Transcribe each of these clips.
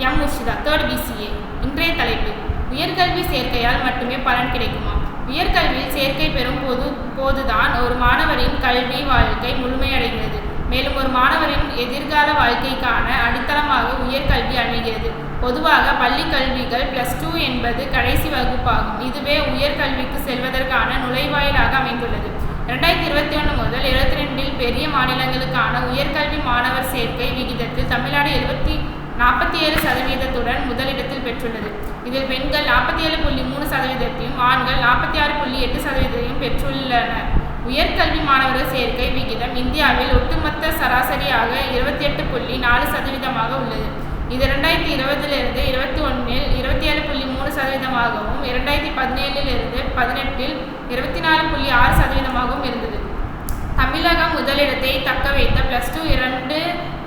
M Ushitha third PCA இன்றைய தலைப்பு உயர்கல்வி சேர்க்கையால் மட்டுமே பலன் கிடைக்குமா? உயர்கல்வியில் சேர்க்கை பெறும் போது போதுதான் ஒரு மாணவரின் கல்வி வாழ்க்கை முழுமையடைகிறது. மேலும் ஒரு மாணவரின் எதிர்கால வாழ்க்கைக்கான அடித்தளமாக உயர்கல்வி அமைகிறது. பொதுவாக பள்ளி கல்விகள் பிளஸ் டூ என்பது கடைசி வகுப்பாகும். இதுவே உயர்கல்விக்கு செல்வதற்கான நுழைவாயிலாக அமைந்துள்ளது. இரண்டாயிரத்தி இருபத்தி ஒன்று முதல் இருபத்தி ரெண்டில் பெரிய மாநிலங்களுக்கான உயர்கல்வி மாணவர் சேர்க்கை விகிதத்தில் தமிழ்நாடு எழுபத்தி நாற்பத்தி ஏழு சதவீதத்துடன் முதலிடத்தில் பெற்றுள்ளது. இதில் பெண்கள் நாற்பத்தி ஏழு புள்ளி மூணு சதவீதத்தையும் ஆண்கள் நாற்பத்தி ஆறு புள்ளி எட்டு சதவீதத்தையும் பெற்றுள்ளனர். உயர்கல்வி மாணவர்கள் சேர்க்கை விகிதம் இந்தியாவில் ஒட்டுமொத்த சராசரியாக இருபத்தி எட்டு புள்ளி நாலு சதவீதமாக உள்ளது. இது இரண்டாயிரத்தி இருபதிலிருந்து இருபத்தி ஒன்றில் இருபத்தி ஏழு புள்ளி மூணு சதவீதமாகவும் இரண்டாயிரத்தி பதினேழிலிருந்து பதினெட்டில் இருபத்தி நாலு புள்ளி ஆறு சதவீதமாகவும் இருந்தது. தமிழகம் முதலிடத்தை தக்க வைத்த பிளஸ் டூ இரண்டு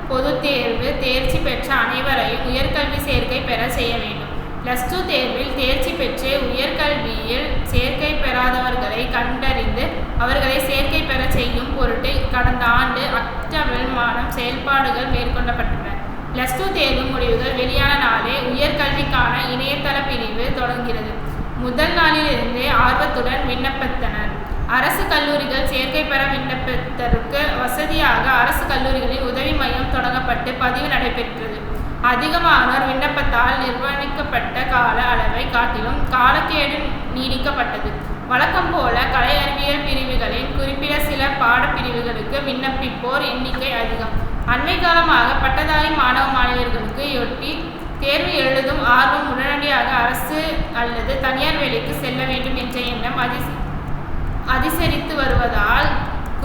பொதுத் தேர்வு தேர்ச்சி பெற்ற அனைவரையும் உயர்கல்வி சேர்க்கை பெற செய்ய வேண்டும். பிளஸ் டூ தேர்வில் தேர்ச்சி பெற்று உயர்கல்வியில் சேர்க்கை பெறாதவர்களை கண்டறிந்து அவர்களை சேர்க்கை பெற செய்யும் பொருட்டு கடந்த ஆண்டு அக்டோபர் மாதம் செயல்பாடுகள் மேற்கொள்ளப்பட்டன. பிளஸ் டூ தேர்வு முடிவுகள் வெளியான நாளே உயர்கல்விக்கான இணையதள பிரிவு தொடங்குகிறது. முதல் நாளிலிருந்தே ஆர்வத்துடன் விண்ணப்பித்தனர். அரசு கல்லூரிகள் சேர்க்கை பெற விண்ணப்பித்ததற்கு வசதியாக அரசு கல்லூரிகளில் தொடங்கப்பட்டு பதிவு நடைபெற்றது. அதிகமானோர் விண்ணப்பத்தால் நிர்வகிக்கப்பட்ட கால அளவை காட்டிலும் காலக்கேடு நீடிக்கப்பட்டது. வழக்கம் போல கலை அறிவியல் பிரிவுகளின் குறிப்பிட சில பாடப்பிரிவுகளுக்கு விண்ணப்பிப்போர் எண்ணிக்கை அதிகம். அண்மை காலமாக பட்டதாரி மாணவ மாணவியர்களுக்கு ஒட்டி தேர்வு எழுதும் ஆர்வம் உடனடியாக அரசு அல்லது தனியார் வேலைக்கு செல்ல வேண்டும் என்ற எண்ணம் அதி அதிசரித்து வருவதால்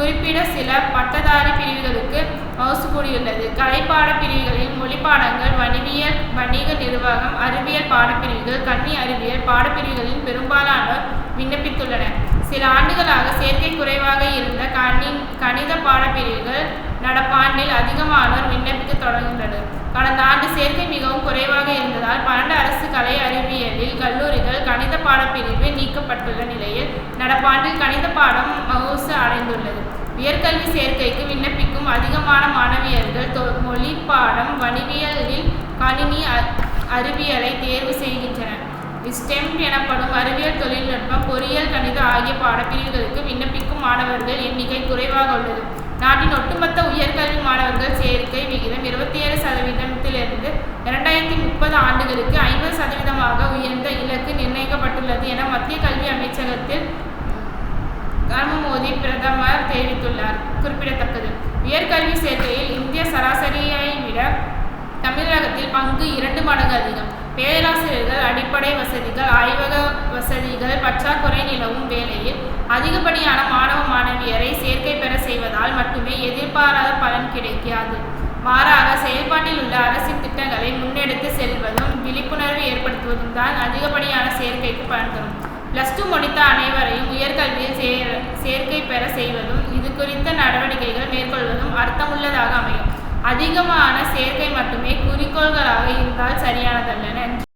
குறிப்பிட சில பட்டதாரி பிரிவுகளுக்கு மவுசு கூடியுள்ளது கலைப்பாட பிரிவுகளில் மொழி பாடங்கள் வணிகியல் வணிக நிர்வாகம் அறிவியல் பாடப்பிரிவுகள் கன்னி அறிவியல் பாடப்பிரிவுகளில் பெரும்பாலானோர் விண்ணப்பித்துள்ளனர் சில ஆண்டுகளாக சேர்க்கை குறைவாக இருந்த கணி கணித பாடப்பிரிவுகள் நடப்பாண்டில் அதிகமானோர் விண்ணப்பிக்க தொடங்குகின்றனர். கடந்த ஆண்டு சேர்க்கை மிகவும் குறைவாக இருந்ததால் பன்னெண்டு அரசு கலை அறிவியலில் கல்லூரிகள் கணித பாடப்பிரிவு நீக்கப்பட்டுள்ள நிலையில் நடப்பாண்டில் கணித பாடம் மவுசு அடைந்துள்ளது. உயர்கல்வி சேர்க்கைக்கு விண்ணப்பிக்கும் அதிகமான மாணவியர்கள் தொ மொழி பாடம் வணிவியலில் கணினி அறிவியலை தேர்வு செய்கின்றனர். ஸ்டெம் எனப்படும் அறிவியல் தொழில்நுட்பம் பொறியியல் கணிதம் ஆகிய பாடப்பிரிவுகளுக்கு விண்ணப்பிக்கும் மாணவர்கள் எண்ணிக்கை குறைவாக உள்ளது. நாட்டின் ஒட்டுமொத்த உயர்கல்வி மாணவர்கள் சேர்க்கை விகிதம் இருபத்தி ஏழு சதவீதத்திலிருந்து இரண்டாயிரத்தி முப்பது ஆண்டுகளுக்கு ஐம்பது சதவீதமாக உயர்ந்த இலக்கு நிர்ணயிக்கப்பட்டுள்ளது என மத்திய கல்வி அமைச்சகத்தில் மோடி பிரதமர் தெரிவித்துள்ளார். குறிப்பிடத்தக்கது. உயர்கல்வி சேர்க்கையில் இந்திய சராசரியை விட தமிழகத்தில் பங்கு இரண்டு மடங்கு அதிகம். பேராசிரியர்கள் அடிப்படை வசதிகள் ஆய்வக வசதிகள் பற்றாக்குறை நிலவும் வேளையில் அதிகப்படியான மாணவ மாணவியரை சேர்க்கை பெற செய்வதால் மட்டுமே எதிர்பாராத பலன் கிடைக்காது. மாறாக செயல்பாட்டில் உள்ள அரசின் திட்டங்களை முன்னெடுத்து செல்வதும் விழிப்புணர்வு ஏற்படுத்துவதும் தான் அதிகப்படியான சேர்க்கைக்கு பலன் தரும். பிளஸ் டூ முடித்த அனைவரையும் உயர்கல்வியில் சேர் சேர்க்கை பெற செய்வதும் இது குறித்த நடவடிக்கைகள் மேற்கொள்வதும் அர்த்தமுள்ளதாக அமையும். அதிகமான சேர்க்கை மட்டுமே குறிக்கோள்களாக இருந்தால் சரியானதல்ல நன்றி